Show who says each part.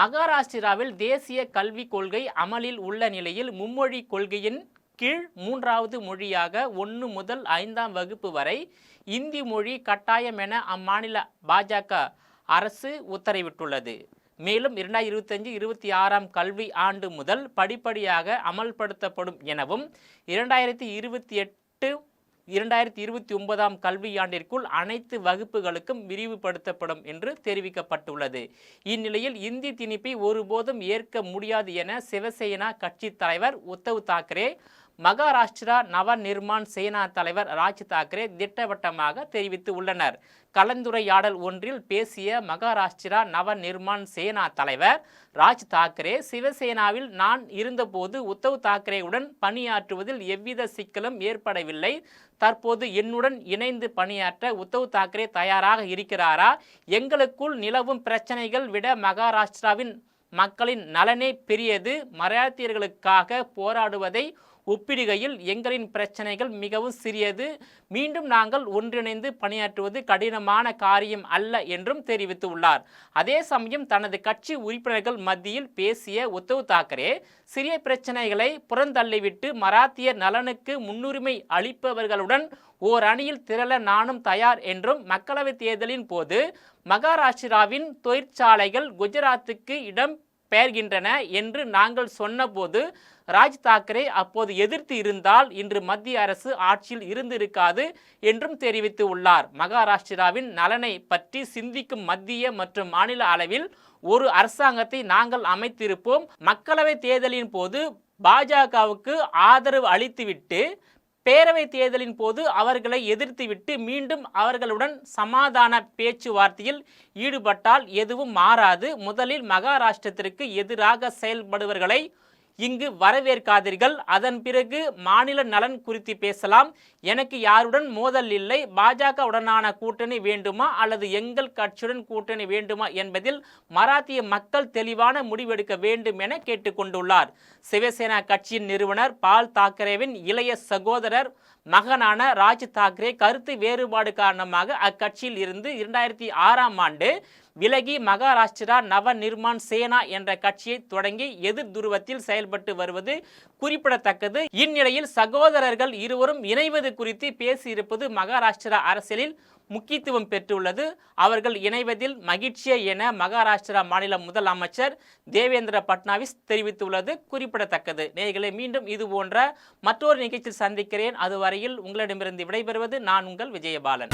Speaker 1: மகாராஷ்டிராவில் தேசிய கல்விக் கொள்கை அமலில் உள்ள நிலையில் மும்மொழி கொள்கையின் கீழ் மூன்றாவது மொழியாக ஒன்று முதல் ஐந்தாம் வகுப்பு வரை இந்தி மொழி கட்டாயம் என அம்மாநில பாஜக அரசு உத்தரவிட்டுள்ளது. மேலும் இரண்டாயிரத்தி இருபத்தஞ்சு இருபத்தி ஆறாம் கல்வி ஆண்டு முதல் படிப்படியாக அமல்படுத்தப்படும் எனவும் இரண்டாயிரத்தி இருபத்தி எட்டு இரண்டாயிரத்தி இருபத்தி ஒன்பதாம் கல்வியாண்டிற்குள் அனைத்து வகுப்புகளுக்கும் விரிவுபடுத்தப்படும் என்று தெரிவிக்கப்பட்டுள்ளது. இந்நிலையில் இந்தி திணிப்பை ஒருபோதும் ஏற்க முடியாது என சிவசேனா கட்சி தலைவர் உத்தவ் தாக்கரே மகாராஷ்டிரா நவ நிர்மாண் சேனா தலைவர் ராஜ் தாக்கரே திட்டவட்டமாக தெரிவித்து உள்ளனர். கலந்துரையாடல் ஒன்றில் பேசிய மகாராஷ்டிரா நவ நிர்மாண் சேனா தலைவர் ராஜ் தாக்கரே சிவசேனாவில் நான் இருந்தபோது உத்தவ் தாக்கரேவுடன் பணியாற்றுவதில் எவ்வித சிக்கலும் ஏற்படவில்லை. தற்போது என்னுடன் இணைந்து பணியாற்ற உத்தவ் தாக்கரே தயாராக இருக்கிறாரா? எங்களுக்குள் நிலவும் பிரச்சனைகள் விட மகாராஷ்டிராவின் மக்களின் நலனே பெரியது. மராத்தியர்களுக்காக போராடுவதை ஒப்பிடுகையில் எங்களின் பிரச்சனைகள் மிகவும் சிறியது. மீண்டும் நாங்கள் ஒன்றிணைந்து பணியாற்றுவது கடினமான காரியம் அல்ல என்றும் தெரிவித்துள்ளார் அதே சமயம் தனது கட்சி உறுப்பினர்கள் மத்தியில் பேசிய உத்தவ் தாக்கரே சிறிய பிரச்சனைகளை புறந்தள்ளிவிட்டு மராத்தியர் நலனுக்கு முன்னுரிமை அளிப்பவர்களுடன் ஓர் அணியில் திரள நானும் தயார் என்றும் மக்களவைத் தேர்தலின் போது மகாராஷ்டிராவின் தொழிற்சாலைகள் குஜராத்துக்கு இடம் பெயர்கின்றன என்று நாங்கள் சொன்னபோது ராஜ் தாக்கரே அப்போது எதிர்த்து இருந்தால் இன்று மத்திய அரசு ஆட்சியில் இருந்திருக்காது என்றும் தெரிவித்து உள்ளார். மகாராஷ்டிராவின் நலனை பற்றி சிந்திக்கும் மத்திய மற்றும் மாநில அளவில் ஒரு அரசாங்கத்தை நாங்கள் அமைத்திருப்போம். மக்களவை தேர்தலின் போது பாஜகவுக்கு ஆதரவு அளித்துவிட்டு பேரவை தேர்தலின் போது அவர்களை எதிர்த்துவிட்டு மீண்டும் அவர்களுடன் சமாதான பேச்சுவார்த்தையில் ஈடுபட்டால் எதுவும் மாறாது. முதலில் மகாராஷ்டிரத்திற்கு எதிராக செயல்படுவர்களை இங்கு வரவேற்காதீர்கள். அதன் பிறகு மாநில நலன் குறித்து பேசலாம். எனக்கு யாருடன் மோதல் இல்லை. பாஜகவுடனான கூட்டணி வேண்டுமா? அல்லது எங்கள் கட்சியுடன் கூட்டணி வேண்டுமா? என்பதில் மராத்திய மக்கள் தெளிவான முடிவெடுக்க வேண்டும் என கேட்டுக்கொண்டுள்ளார். சிவசேனா கட்சியின் நிறுவனர் பால் தாக்கரேவின் இளைய சகோதரர் மகனான ராஜ் தாக்கரே கருத்து வேறுபாடு காரணமாக அக்கட்சியில் இருந்து இரண்டாயிரத்தி ஆறாம் ஆண்டு விலகி மகாராஷ்டிரா நவ நிர்மாண் சேனா என்ற கட்சியை தொடங்கி எதிர் துருவத்தில் செயல்பட்டு வருவது குறிப்பிடத்தக்கது. இந்நிலையில் சகோதரர்கள் இருவரும் இணைவது குறித்து பேசியிருப்பது மகாராஷ்டிரா அரசியலில் முக்கியத்துவம் பெற்றுள்ளது. அவர்கள் இணைவதில் மகிழ்ச்சியே என மகாராஷ்டிரா மாநில முதலமைச்சர் தேவேந்திர பட்னாவிஸ் தெரிவித்துள்ளது குறிப்பிடத்தக்கது. நேர்களை மீண்டும் இது போன்ற மற்றொரு நிகழ்ச்சியில் சந்திக்கிறேன். வரையில் உங்களிடமிருந்து விடைபெறுவது நான் உங்கள் விஜயபாலன்.